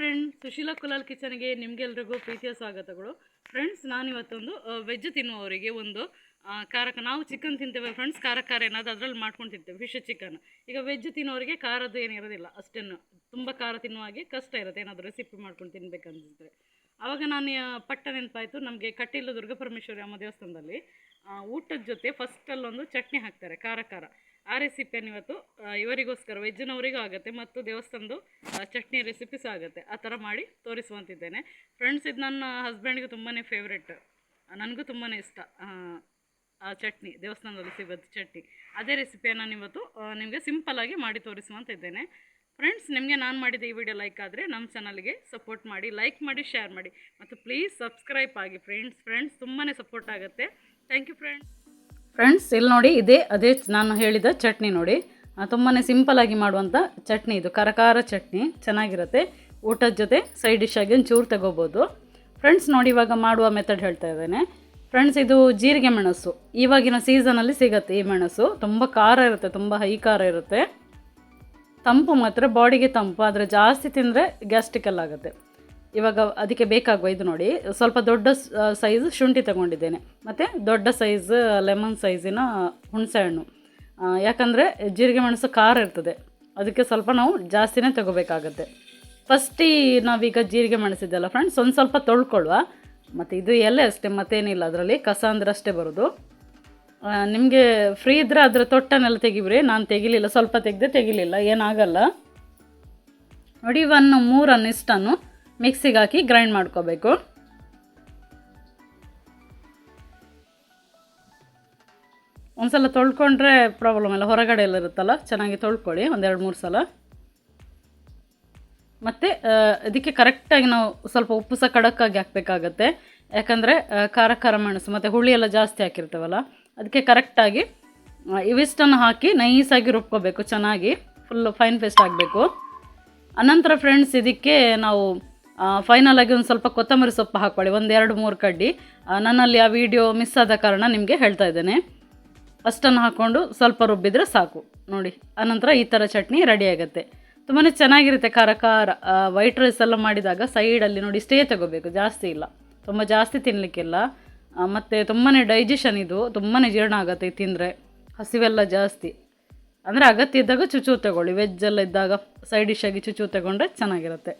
Friend Sushila Kulal ಕಿಚನ್ಗೆ ನಿಮಗೆಲ್ರಿಗೂ ಪ್ರೀತಿಯ ಸ್ವಾಗತಗಳು. ಫ್ರೆಂಡ್ಸ್ ನಾನಿವತ್ತೊಂದು ವೆಜ್ ತಿನ್ನುವವರಿಗೆ ಒಂದು ಖಾರಕ ನಾವು ಚಿಕನ್ ತಿಂತೇವೆ ಫ್ರೆಂಡ್ಸ್ ಖಾರ ಖಾರ ಏನಾದರೂ ಅದರಲ್ಲಿ ಮಾಡ್ಕೊಂಡು ತಿಂತೇವೆ ಫಿಶ್ ಚಿಕನ್ ಈಗ ವೆಜ್ ತಿನ್ನೋರಿಗೆ ಖಾರದ್ದು ಏನಿರೋದಿಲ್ಲ ಅಷ್ಟೇನು. ತುಂಬ ಖಾರ ತಿನ್ನುವ ಹಾಗೆ ಕಷ್ಟ ಇರುತ್ತೆ, ಏನಾದರೂ ರೆಸಿಪಿ ಮಾಡ್ಕೊಂಡು ತಿನ್ಬೇಕಂತಿದ್ರೆ. ಆವಾಗ ನಾನು ಪಟ್ಟ ನೆನಪಾಯಿತು, ನಮಗೆ ಕಟೀಲು ದುರ್ಗಾ ಪರಮೇಶ್ವರಿ ಅಮ್ಮ ದೇವಸ್ಥಾನದಲ್ಲಿ ಊಟದ ಜೊತೆ ಫಸ್ಟಲ್ಲೊಂದು ಚಟ್ನಿ ಹಾಕ್ತಾರೆ ಖಾರ ಖಾರ ಆ ರೆಸಿಪಿಯನ್ನು ಇವತ್ತು ಇವರಿಗೋಸ್ಕರ ವೆಜ್ಜಿನವರಿಗೂ ಆಗುತ್ತೆ ಮತ್ತು ದೇವಸ್ಥಾನದ್ದು ಚಟ್ನಿ ರೆಸಿಪಿ ಸಹ ಆಗುತ್ತೆ. ಆ ಥರ ಮಾಡಿ ತೋರಿಸುವಂತಿದ್ದೇನೆ. ಫ್ರೆಂಡ್ಸ್ ಇದು ನನ್ನ ಹಸ್ಬೆಂಡ್ಗೆ ತುಂಬಾ ಫೇವ್ರೆಟ್ ನನಗೂ ತುಂಬಾ ಇಷ್ಟ ಆ, ಚಟ್ನಿ ದೇವಸ್ಥಾನದಲ್ಲಿ ಸಿಗೋದು ಚಟ್ನಿ. ಅದೇ ರೆಸಿಪಿಯನ್ನು ನಾನು ಇವತ್ತು ನಿಮಗೆ ಸಿಂಪಲ್ಲಾಗಿ ಮಾಡಿ ತೋರಿಸುವಂತಿದ್ದೇನೆ. ಫ್ರೆಂಡ್ಸ್ ನಿಮಗೆ ನಾನು ಮಾಡಿದ ಈ ವಿಡಿಯೋ ಲೈಕ್ ಆದರೆ ನಮ್ಮ ಚಾನಲ್ಗೆ ಸಪೋರ್ಟ್ ಮಾಡಿ ಲೈಕ್ ಮಾಡಿ ಶೇರ್ ಮಾಡಿ. ಮತ್ತು ಪ್ಲೀಸ್ ಸಬ್ಸ್ಕ್ರೈಬ್ ಆಗಿ ಫ್ರೆಂಡ್ಸ್ ಫ್ರೆಂಡ್ಸ್ ತುಂಬಾ ಸಪೋರ್ಟ್ ಆಗುತ್ತೆ. ಥ್ಯಾಂಕ್ ಯು ಫ್ರೆಂಡ್ಸ್ ಫ್ರೆಂಡ್ಸ್ ಇಲ್ಲಿ ನೋಡಿ, ಇದೇ, ಅದೇ ನಾನು ಹೇಳಿದ ಚಟ್ನಿ ನೋಡಿ. ತುಂಬಾ ಸಿಂಪಲಾಗಿ ಮಾಡುವಂಥ ಚಟ್ನಿ ಇದು. ಕರಕಾರ ಚಟ್ನಿ, ಚೆನ್ನಾಗಿರುತ್ತೆ. ಊಟದ ಜೊತೆ ಸೈಡ್ ಡಿಶ್ ಆಗಿ ಒಂದು ಚೂರು ತಗೋಬೋದು. ಫ್ರೆಂಡ್ಸ್ ನೋಡಿ, ಇವಾಗ ಮಾಡುವ ಮೆಥಡ್ ಹೇಳ್ತಾ ಇದ್ದೇನೆ. ಫ್ರೆಂಡ್ಸ್ ಇದು ಜೀರಿಗೆ ಮೆಣಸು. ಇವಾಗಿನ ಸೀಸನಲ್ಲಿ ಸಿಗುತ್ತೆ ಈ ಮೆಣಸು. ತುಂಬ ಖಾರ ಇರುತ್ತೆ, ತುಂಬ ಹೈ ಖಾರ ಇರುತ್ತೆ. ತಂಪು ಮಾತ್ರ ಬಾಡಿಗೆ ತಂಪು. ಆದರೆ ಜಾಸ್ತಿ ತಿಂದರೆ ಗ್ಯಾಸ್ಟ್ರಿಕಲ್ ಆಗುತ್ತೆ ಇವಾಗ ಅದಕ್ಕೆ ಬೇಕಾಗುವ ಇದು ನೋಡಿ, ಸ್ವಲ್ಪ ದೊಡ್ಡ ಸೈಜ್ ಶುಂಠಿ ತಗೊಂಡಿದ್ದೇನೆ. ಮತ್ತು ದೊಡ್ಡ ಸೈಜ್ ಲೆಮನ್ ಸೈಜಿನ ಹುಣಸೆಹಣ್ಣು. ಹಣ್ಣು ಯಾಕಂದರೆ ಜೀರಿಗೆ ಮೆಣಸು ಖಾರ ಇರ್ತದೆ. ಅದಕ್ಕೆ ಸ್ವಲ್ಪ ನಾವು ಜಾಸ್ತಿನೇ ತಗೋಬೇಕಾಗತ್ತೆ. ಫಸ್ಟಿ ನಾವೀಗ ಜೀರಿಗೆ ಮೆಣಸಿದ್ದೆಲ್ಲ ಫ್ರೆಂಡ್ಸ್ ಒಂದು ಸ್ವಲ್ಪ ತೊಳ್ಕೊಳ್ಳುವ. ಮತ್ತು ಇದು ಎಲೆ ಅಷ್ಟೇ, ಮತ್ತೇನಿಲ್ಲ ಅದರಲ್ಲಿ, ಕಸ ಅಂದ್ರೆ ಅಷ್ಟೇ ಬರೋದು. ನಿಮಗೆ ಫ್ರೀ ಇದ್ದರೆ ಅದರ ತೊಟ್ಟನೆಲ್ಲ ತೆಗಿಬ್ರಿ ನಾನು ತೆಗಿಲಿಲ್ಲ, ಸ್ವಲ್ಪ ತೆಗೆದೆ ತೆಗಿಲಿಲ್ಲ, ಏನಾಗಲ್ಲ. ನೋಡಿ ಒನ್ ಮೂರನ್ನು ಇಷ್ಟನ್ನು ಮಿಕ್ಸಿಗೆ ಹಾಕಿ ಗ್ರೈಂಡ್ ಮಾಡ್ಕೋಬೇಕು. ಒಂದ್ಸಲ ತೊಳ್ಕೊಂಡ್ರೆ ಪ್ರಾಬ್ಲಮ್ ಇಲ್ಲ, ಹೊರಗಡೆ ಎಲ್ಲ ಇರುತ್ತಲ್ಲ, ಚೆನ್ನಾಗಿ ತೊಳ್ಕೊಳ್ಳಿ ಒಂದೆರಡು ಮೂರು ಸಲ. ಮತ್ತು ಇದಕ್ಕೆ ಕರೆಕ್ಟಾಗಿ ನಾವು ಸ್ವಲ್ಪ ಉಪ್ಪು ಸಹ ಖಡಕ್ಕಾಗಿ ಹಾಕಬೇಕಾಗತ್ತೆ. ಯಾಕಂದರೆ ಖಾರ ಖಾರ ಮೆಣಸು, ಮತ್ತು ಹುಳಿ ಎಲ್ಲ ಜಾಸ್ತಿ ಹಾಕಿರ್ತೇವಲ್ಲ, ಅದಕ್ಕೆ ಕರೆಕ್ಟಾಗಿ ಇವಿಷ್ಟನ್ನು ಹಾಕಿ ನೈಸಾಗಿ ರುಬ್ಕೋಬೇಕು, ಚೆನ್ನಾಗಿ. ಫುಲ್ಲು ಫೈನ್ ಪೇಸ್ಟ್ ಆಗಬೇಕು. ಅನಂತರ ಫ್ರೆಂಡ್ಸ್ ಇದಕ್ಕೆ ನಾವು ಫೈನಲ್ ಆಗಿ ಒಂದು ಸ್ವಲ್ಪ ಕೊತ್ತಂಬರಿ ಸೊಪ್ಪು ಹಾಕ್ಕೊಳ್ಳಿ, ಒಂದು ಎರಡು ಮೂರು ಕಡ್ಡಿ. ನನ್ನಲ್ಲಿ ಆ ವಿಡಿಯೋ ಮಿಸ್ ಆದ ಕಾರಣ ನಿಮಗೆ ಹೇಳ್ತಾ ಇದ್ದೇನೆ. ಅಷ್ಟನ್ನು ಹಾಕ್ಕೊಂಡು ಸ್ವಲ್ಪ ರುಬ್ಬಿದ್ರೆ ಸಾಕು. ನೋಡಿ ಆನಂತರ ಈ ಥರ ಚಟ್ನಿ ರೆಡಿ ಆಗುತ್ತೆ. ತುಂಬಾ ಚೆನ್ನಾಗಿರುತ್ತೆ ಖಾರ ಖಾರ ವೈಟ್ ರೈಸ್ ಎಲ್ಲ ಮಾಡಿದಾಗ ಸೈಡಲ್ಲಿ ನೋಡಿ ಸ್ಟೇ ತಗೋಬೇಕು, ಜಾಸ್ತಿ ಇಲ್ಲ. ತುಂಬ ಜಾಸ್ತಿ ತಿನ್ನಲಿಕ್ಕಿಲ್ಲ ಮತ್ತು ತುಂಬಾ ಡೈಜೆಷನ್ ಇದು ತುಂಬಾ ಜೀರ್ಣ ಆಗುತ್ತೆ ತಿಂದರೆ. ಹಸಿವೆಲ್ಲ ಜಾಸ್ತಿ. ಅಂದರೆ ಅಗತ್ಯ ಇದ್ದಾಗ ಚುಚು ತಗೊಳ್ಳಿ ವೆಜ್ ಎಲ್ಲ ಇದ್ದಾಗ ಸೈಡ್ ಡಿಶ್ ಆಗಿ ಚುಚು ತಗೊಂಡ್ರೆ ಚೆನ್ನಾಗಿರುತ್ತೆ.